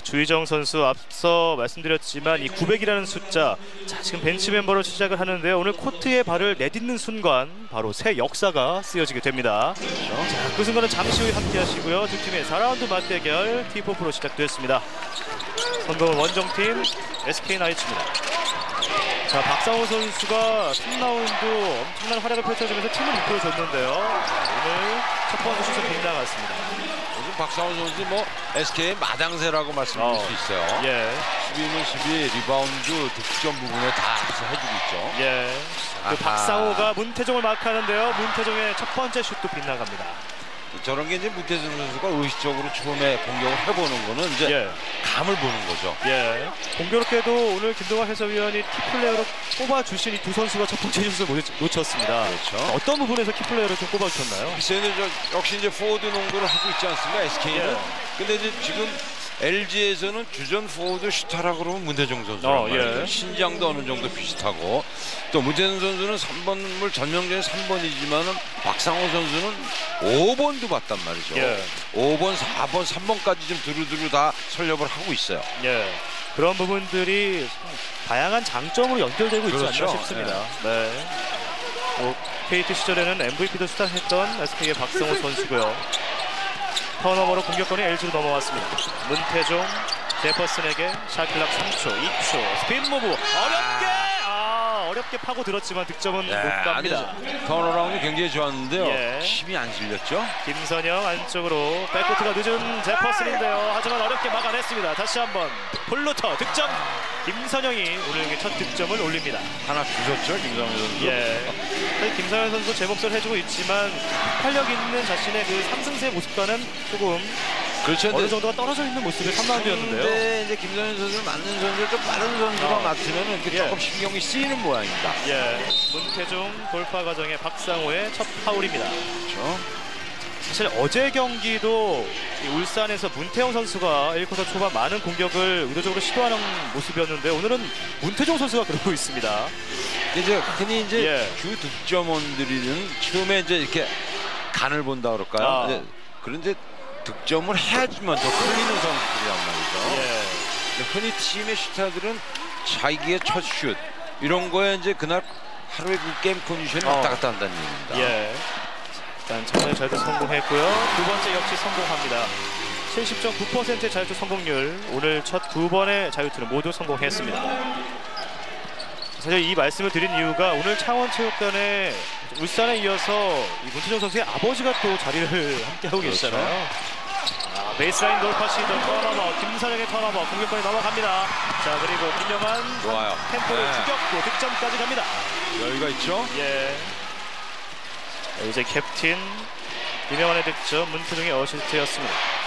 주희정 선수 앞서 말씀드렸지만 이 900이라는 숫자 자 지금 벤치 멤버로 시작을 하는데 오늘 코트에 발을 내딛는 순간 바로 새 역사가 쓰여지게 됩니다. 자, 그 순간은 잠시 후에 함께 하시고요. 두 팀의 4라운드 맞대결 T4 프로 시작됐습니다. 선동은 원정팀 SK 나이츠입니다. 자 박상호 선수가 3라운드 엄청난 활약을 펼쳐주면서 팀을 이끌어줬는데요. 오늘 첫 번째 슛은 빗나갔습니다. 요즘 박상호 선수 뭐 SK의 마당새라고 말씀드릴 어. 수 있어요. 예, 12는 12, 리바운드, 득점 부분에 다 해주고 있죠. 예. 그. 박상호가 문태종을 마크하는데요. 문태종의 첫 번째 슛도 빗나갑니다. 저런 게 이제 문태준 선수가 의식적으로 처음에 공격을 해보는 거는 이제 예, 감을 보는 거죠. 예. 공교롭게도 오늘 김동환 해설위원이 키플레이어로 꼽아주신 이 두 선수가 첫 번째 슛을 놓- 놓쳤습니다. 그렇죠. 어떤 부분에서 키플레이어를 좀 꼽아주셨나요? 글쎄, 이제 저, 역시 이제 포워드 농구를 하고 있지 않습니까? SK는. 예. 근데 이제 지금 LG에서는 주전 포워드 슈타라 그러면 문태종 선수란 어. 예. 신장도 어느 정도 비슷하고 또 문태종 선수는 3번을 전명전에 3번이지만은 박상호 선수는 5번도 봤단 말이죠. 예. 5번, 4번, 3번까지 좀 두루두루 다 설립을 하고 있어요. 예. 그런 부분들이 다양한 장점으로 연결되고 있지 그렇죠. 않나 싶습니다. 네. 뭐, KT 시절에는 MVP도 수상했던 SK의 박성호 선수고요. 턴오버로 공격권이 LG로 넘어왔습니다. 문태종, 제퍼슨에게 샤클락 3초, 2초, 스핀 무브 어렵게 아, 어렵게 파고 들었지만 득점은 못 갑니다. 턴어라운드 굉장히 좋았는데요. 예. 힘이 안 실렸죠? 김선영 안쪽으로 백코트가 늦은 제퍼슨인데요. 하지만 어렵게 막아냈습니다. 다시 한번 플루터 득점. 김선영이 오늘 첫 득점을 올립니다. 하나 주셨죠, 김상현 선수? 예. 사실 김선영 선수 제 몫을 해주고 있지만 활력 있는 자신의 그 상승세 모습과는 조금 그렇죠. 어느 정도가 떨어져 있는 모습의 3라운드였는데요. 근데 이제 김선현 선수를 맞는 선수 좀 빠른 선수가 어. 이렇게 예. 조금 신경이 쓰이는 모양입니다. 예. 문태종 돌파 과정의 박상호의 첫 파울입니다. 그렇죠? 사실 어제 경기도 이 울산에서 문태영 선수가 1쿼터 초반 많은 공격을 의도적으로 시도하는 모습이었는데 오늘은 문태종 선수가 그러고 있습니다. 이제 흔히 이제 예. 주 득점원들이는 처음에 이제 이렇게 간을 본다 그럴까요? 아. 이제 그런 이제 득점을 해야지만 더 끌리는 선수들이란 말이죠. 예. 흔히 팀의 슈타들은 자기의 첫 슛 이런 거에 이제 그날 하루의 그 게임 컨디션이 어. 왔다 갔다 한다는 얘기입니다. 예. 일단 첫번째 자유투 성공했고요. 두 번째 역시 성공합니다. 70.9%의 자유투 성공률. 오늘 첫 두 번의 자유투는 모두 성공했습니다. 사실 이 말씀을 드린 이유가 오늘 창원체육관에 울산에 이어서 이 문태정 선수의 아버지가 또 자리를 함께하고 그렇죠. 계시잖아요. 아, 베이스라인 돌파 시도 턴오버 김선영의 턴오버 공격권이 넘어갑니다. 자 그리고 김영환 좋아요. 템포를 네. 죽였고 득점까지 갑니다. 여유가 있죠? 예. 자, 이제 캡틴 김영환의 득점 문태종의 어시스트였습니다.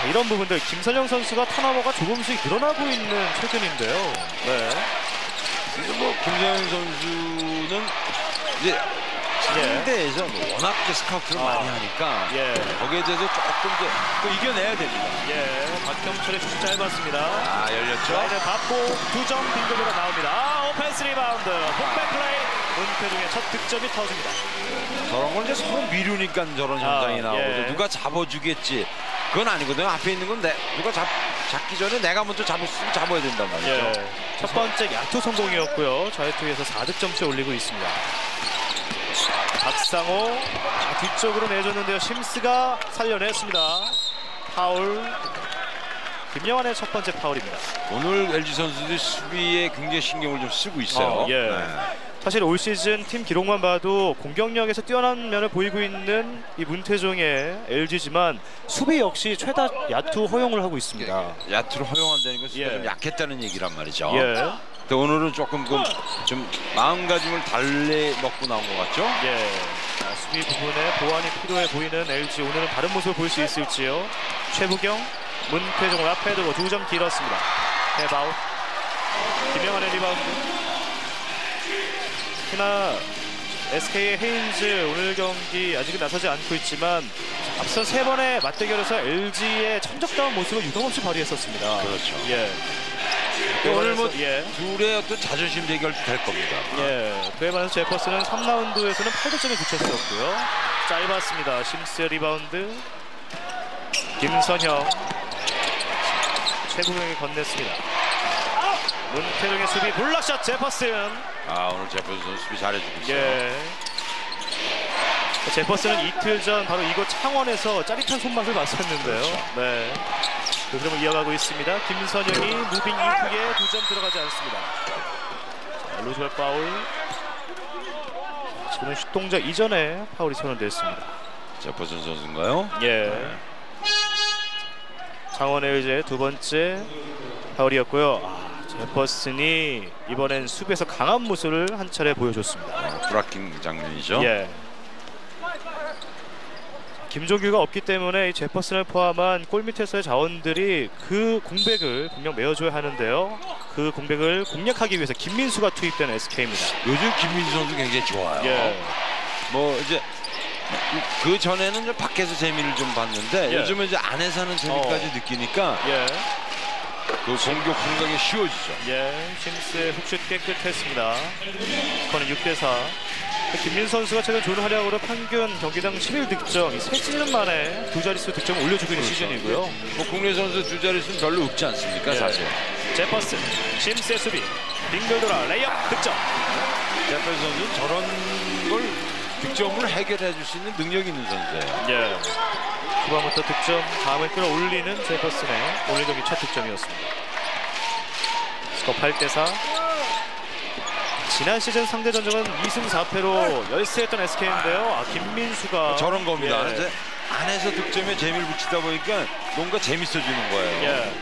자, 이런 부분들 김선영 선수가 턴오버가 조금씩 늘어나고 있는 최근인데요. 네. 근데 뭐 김재현 선수는 이제 예. 상대에서 뭐 워낙 이제 스카우트를 아. 많이 하니까 예. 거기에 대해서 조금 이제 또 이겨내야 됩니다. 예. 박경철의 슛이 짧았습니다. 아 열렸죠? 자, 이제 받고 두 점 빙글로가 나옵니다. 아, 오펜스 리바운드. 폭백 플레이. 문태종의 첫 득점이 터집니다. 저런 걸 이제 서로 미루니까 저런 아, 현상이 나오고 예. 누가 잡아주겠지. 그건 아니거든요. 앞에 있는 건 내, 누가 잡, 잡기 전에 내가 먼저 잡을 수 잡아야 된단 말이죠. 예. 첫 번째 야투 성공이었고요. 자유투에서 4득점째 올리고 있습니다. 박상호 자, 뒤쪽으로 내줬는데요. 심스가 살려냈습니다. 파울. 김영환의 첫 번째 파울입니다. 오늘 LG 선수들이 수비에 굉장히 신경을 좀 쓰고 있어요. 어, 예. 네. 사실 올 시즌 팀 기록만 봐도 공격력에서 뛰어난 면을 보이고 있는 이 문태종의 LG지만 수비 역시 최다 야투 허용을 하고 있습니다. 야투를 허용한다는 것은 예. 좀 약했다는 얘기란 말이죠. 예. 근데 오늘은 조금 그, 좀 마음가짐을 달래 먹고 나온 것 같죠? 예. 자, 수비 부분에 보완이 필요해 보이는 LG 오늘은 다른 모습을 볼 수 있을지요. 최부경, 문태종을 앞에 두고 두점 길었습니다. 해바웃. 김영환의 리바운드. 특히나 SK의 헤인즈 오늘 경기 아직은 나서지 않고 있지만 앞선 세 번의 맞대결에서 LG의 천적다운 모습을 유감없이 발휘했었습니다. 그렇죠. 예. 오늘 뭐 예. 둘의 어떤 자존심 대결 될 겁니다. 예, 그에 반해서 제퍼스는 3라운드에서는 8득점에 그쳤었고요. 짧았습니다. 심스 리바운드. 김선형. 최국영이 건넸습니다. 문태중의 수비 블락샷 제퍼슨. 아 오늘 제퍼슨 선수 수비 잘해주고 있어요. 예. 제퍼슨은 이틀 전 바로 이곳 창원에서 짜릿한 손맛을 봤었는데요. 그렇죠. 네. 그 흐름을 이어가고 있습니다. 김선영이 무빙 이후에 두 점 들어가지 않습니다. 자, 루즈벨 파울. 지금은 슛 동작 이전에 파울이 선언됐습니다. 제퍼슨 선수인가요? 예. 창원의 이제 두 번째 파울이었고요. 아, 제퍼슨이 이번엔 수비에서 강한 모습을 한 차례 보여줬습니다. 아, 브라킹 장면이죠. 예. 김종규가 없기 때문에 이 제퍼슨을 포함한 골 밑에서의 자원들이 그 공백을 분명 메워줘야 하는데요. 그 공백을 공략하기 위해서 김민수가 투입된 SK입니다. 요즘 김민수 선수 굉장히 좋아요. 예. 뭐 이제 그 전에는 좀 밖에서 재미를 좀 봤는데 예. 요즘은 이제 안에서 하는 재미까지 어. 느끼니까 예. 그 공격 공격이 쉬워지죠. 예. 심스의 훅슛 깨끗했습니다. 스코어는 6대 4. 김민수 선수가 최근 좋은 활약으로 평균 경기당 11득점, 세 시즌 만에 두 자릿수 득점 올려주고 있는 시즌이고요. 뭐 국내 선수 두 자릿수는 별로 없지 않습니까 예. 사실. 제퍼슨, 심스의 수비, 빙글 돌아 레이업 득점. 제퍼슨 선수는 저런 걸 득점을 해결해 줄 수 있는 능력이 있는 선수예요. 예. 후반부터 득점 다음을 끌어올리는 제퍼슨의 오늘 경기 첫 득점이었습니다. 스코어 8대 4. 지난 시즌 상대 전적은 2승 4패로 열세했던 SK인데요. 아, 김민수가 저런 겁니다. 예. 이제 안에서 득점에 재미를 붙이다 보니까 뭔가 재밌어지는 거예요. 예.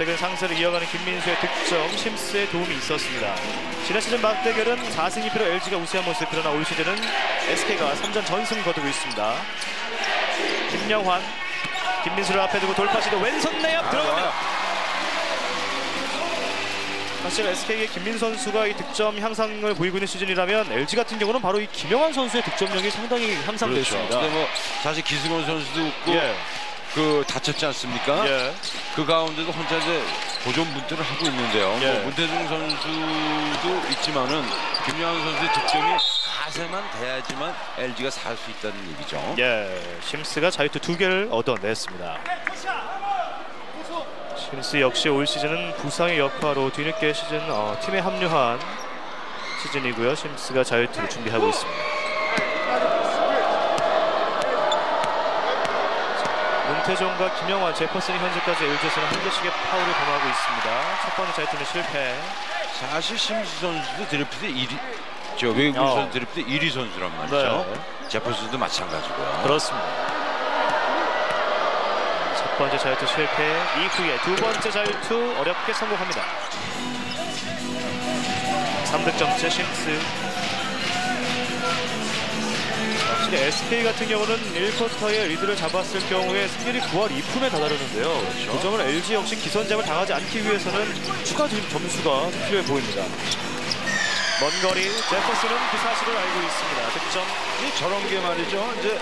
최근 상세를 이어가는 김민수의 득점, 심스의 도움이 있었습니다. 지난 시즌 막대결은 4승 2패로 LG가 우세한 모습 그러나 올 시즌은 SK가 3전 전승 거두고 있습니다. 김영환, 김민수를 앞에 두고 돌파 시도 왼손 내압 아, 들어갑니다. 사실 SK의 김민 선수가 이 득점 향상을 보이고 있는 시즌이라면 LG 같은 경우는 바로 이 김영환 선수의 득점력이 상당히 그렇죠. 향상됐습니다. 근데 뭐 사실 기승원 선수도 있고 예, 그 다쳤지 않습니까? 예, 그 가운데도 혼자 이제 보존 분투를 하고 있는데요. 예. 뭐 문태중 선수도 있지만은 김영환 선수의 득점이 가세만 돼야지만 LG가 살 수 있다는 얘기죠. 예. 심스가 자유투 두 개를 얻어냈습니다. 심스 역시 올 시즌은 부상의 여파로 뒤늦게 시즌 어, 팀에 합류한 시즌이고요. 심스가 자유투를 준비하고 있습니다. 문태종과 김영환, 제퍼슨이 현재까지 LG에서는 한 개씩의 파울을 범하고 있습니다. 첫 번째 자유투는 실패. 사실 심수 선수도 드래프트 1위, 저 외국인 어. 선수 드래프트 1위 선수란 말이죠. 네. 제퍼슨도 마찬가지고요. 그렇습니다. 첫 번째 자유투 실패 이후에 두 번째 자유투 어렵게 성공합니다. 3득점째 심스. 확실히 SK 같은 경우는 1쿼터에 리드를 잡았을 경우에 승률이 9월 2푼에 다다르는데요. 그 점을 LG 역시 기선제압을 당하지 않기 위해서는 추가 점수가 필요해 보입니다. 먼 거리 제퍼슨은 그 사실을 알고 있습니다. 득점 이 저런 게 말이죠. 이제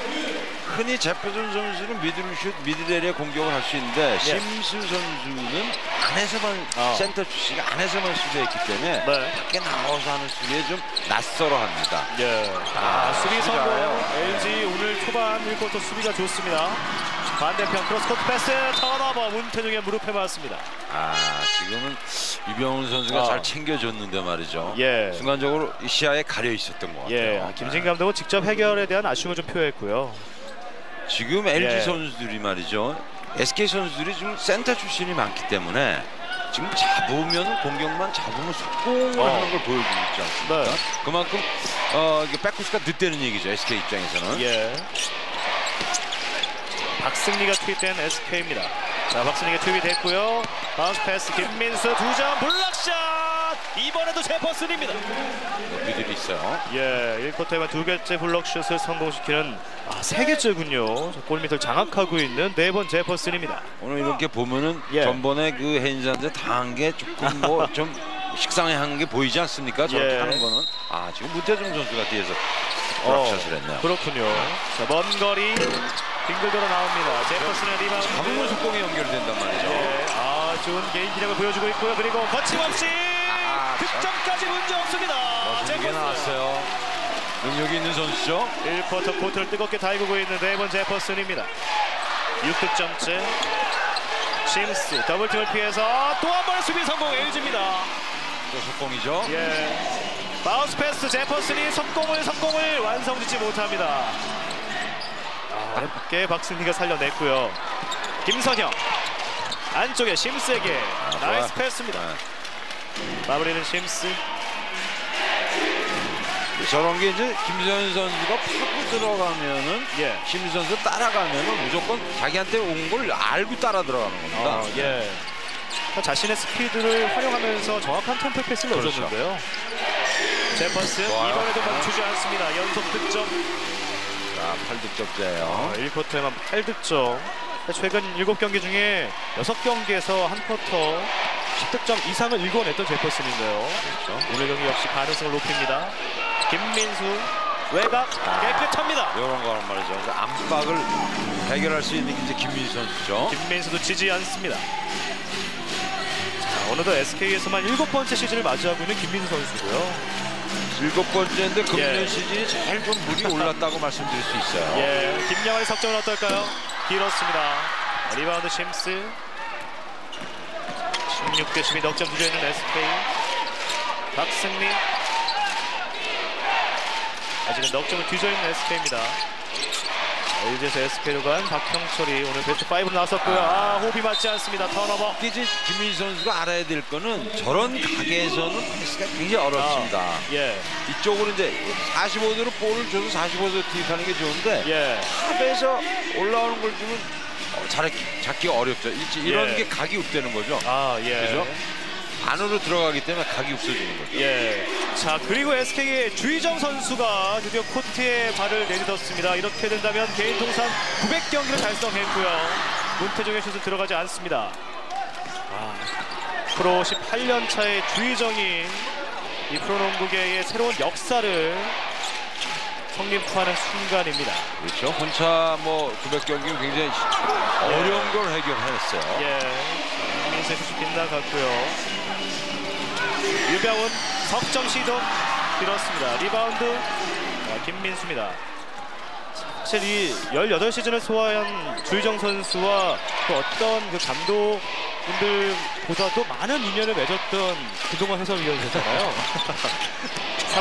흔히 제퍼슨 선수는 미들슛, 미들에리아 공격을 할 수 있는데 심수 선수는 안에서만 예. 어. 센터 출시가 안에서만 수비했기 때문에 네. 밖에 나와서 하는 수비에 좀 낯설어합니다. 예. 아, 수비 수비가 성공. LG 오늘 초반 1쿼터 수비가 좋습니다. 반대편 크로스코트 패스 턴오버 문태중의 무릎에 맞습니다. 아 지금은 이병훈 선수가 어. 잘 챙겨줬는데 말이죠. 예. 순간적으로 이 시야에 가려 있었던 것 같아요. 예. 아, 김진 감독은 직접 해결에 대한 아쉬움을 좀 표했고요. 지금 LG 예. 선수들이 말이죠. SK 선수들이 지금 센터 출신이 많기 때문에 지금 잡으면 공격만 잡으면 속공을 어. 하는 걸 보여주고 있지 않습니까? 네. 그만큼 어, 백코스가 늦다는 얘기죠. SK 입장에서는. 예. 박승리가 투입된 SK입니다. 자, 박승리가 투입이 됐고요. 바운스 패스 김민수 두 점 블락샷. 이번에도 제퍼슨입니다. 여기들이 있어요. 예, 1쿼터에만 두 개째 블럭슛을 성공시키는 아, 세 개째군요. 자, 골밑을 장악하고 있는 네 번 제퍼슨입니다. 오늘 이렇게 보면은 예. 전번에 그 헤인즈한테 당한 게 조금 뭐 좀 식상해한 게 보이지 않습니까? 저렇게 예. 하는 거는 아 지금 문태중 선수가 뒤에서 어, 브락샷을 했네요. 그렇군요. 자, 먼 거리 빙글 돌아 나옵니다. 제퍼슨의 리바운드. 잡으면 속공이 연결된단 말이죠. 예, 아, 좋은 개인 기량을 보여주고 있고요. 그리고 거침없이 아, 득점까지 문제 없습니다. 멋있게 제퍼슨. 나왔어요. 능력이 있는 선수죠. 1쿼터 코트를 뜨겁게 달구고 있는 네번 제퍼슨입니다. 6득점째. 심스 더블팀을 피해서 또 한 번의 수비 성공 LG입니다. 또 속공이죠. 예. 바운스 패스 제퍼슨이 속공을 성공을 완성짓지 못합니다. 아, 어렵게 박승희가 살려냈고요. 김선영 안쪽에 심스에게 나이스 좋아요. 패스입니다. 네. 마무리는 심스. 저런 게 이제 김선 선수가 파고 들어가면은 예. 김 선수 따라가면은 무조건 자기한테 온 걸 알고 따라 들어가는 겁니다. 아, 예. 그러니까 자신의 스피드를 활용하면서 정확한 템포 패스를 그렇죠. 넣어줬는데요. 제퍼슨 좋아요. 이번에도 멈추지 않습니다. 연속 득점. 자, 8득점째예요. 1쿼터에만 8득점. 최근 7경기 중에 6경기에서 한 쿼터 10득점 이상을 일궈냈던 제퍼슨인데요. 그렇죠. 오늘 경기 역시 가능성을 높입니다. 김민수 외곽 깨끗합니다. 이런 거란 말이죠. 압박을 해결할 수 있는 게 이제 김민수 선수죠. 김민수도 지지 않습니다. 자, 어느덧 SK에서만 일곱 번째 시즌을 맞이하고 있는 김민수 선수고요. 일곱 번째인데 금년 예. 시즌이 제일 좀 물이 올랐다고 말씀드릴 수 있어요. 예, 김양환의 석점은 어떨까요? 길었습니다. 리바운드 심스. 16대 12 넉점 주저 있는 SK. 박승민. 아직은 넉점을 뒤져 있는 SK입니다. LG에서 SK로 간 박형철이 오늘 베스트 5로 나섰고요. 아, 호흡이 맞지 않습니다. 턴오버. 이제 김민수 선수가 알아야 될 거는 저런 가게에서는 패스가 굉장히 어렵습니다. 아, 예, 이쪽으로 이제 45도로 볼을 줘서 45도 투입하는 게 좋은데 예. 탑에서 올라오는 걸 주면 어, 잘 잡기가 어렵죠. 이- 이런 예. 게 각이 없다는 거죠. 아, 예. 그죠? 안으로 들어가기 때문에 각이 없어지는 거죠. 예. 자 그리고 SK의 주희정 선수가 드디어 코트에 발을 내딛었습니다. 이렇게 된다면 개인 통산 900경기를 달성했고요. 문태종의 슛은 들어가지 않습니다. 아, 프로 18년 차의 주희정이 이 프로농구계의 새로운 역사를 성립하는 순간입니다. 그렇죠. 혼자 뭐 900경기 굉장히 어려운 걸 해결했어요. 예. 슛이 빗나갔고요. 유병훈 석점 시도 길었습니다. 리바운드 아, 김민수입니다. 사실 이 18시즌을 소화한 주희정 선수와 그 어떤 그 감독분들보다 도 많은 인연을 맺었던 그동안 해설위원이셨잖아요.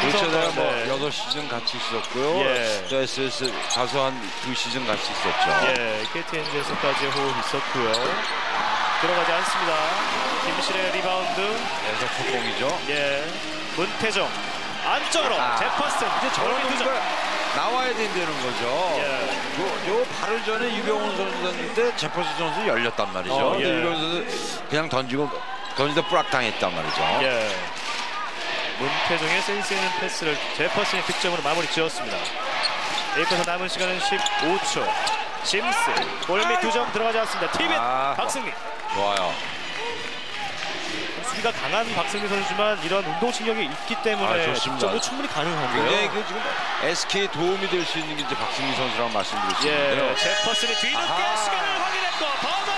그렇죠. 내가 삼성, 뭐 네. 여덟 시즌 같이 있었고요. 예. 또 SS 가서 한두 시즌 같이 있었죠. 예, KT 엔젤스까지 호흡 있었고요. 들어가지 않습니다. 김실의 리바운드. 계속 속공이죠. 예, 문태정 안쪽으로 아, 제퍼슨 이제 저런. 농구가 나와야 된다는 거죠. 예, 요, 요 바로 전에 유병훈 선수 던질 때 제퍼스 선수 열렸단 말이죠. 어, 예. 유병훈 선수 그냥 던지고 던지다 뿌락 당했단 말이죠. 예. 문태정의 센스 있는 패스를 제퍼슨의 득점으로 마무리 지었습니다. 에이커서 남은 시간은 15초. 심스 골밑 두 점 들어가지 않습니다. 티빗 아, 박승민 좋아요. 수비가 강한 박승민 선수지만 이런 운동신경이 있기 때문에 아. 득점도 충분히 가능한데요. 굉장히 그 지금 SK 도움이 될 수 있는 게 이제 박승민 수 있는데요. 예, 제퍼슨이 뒤늦게. 시간을 확인했고 버거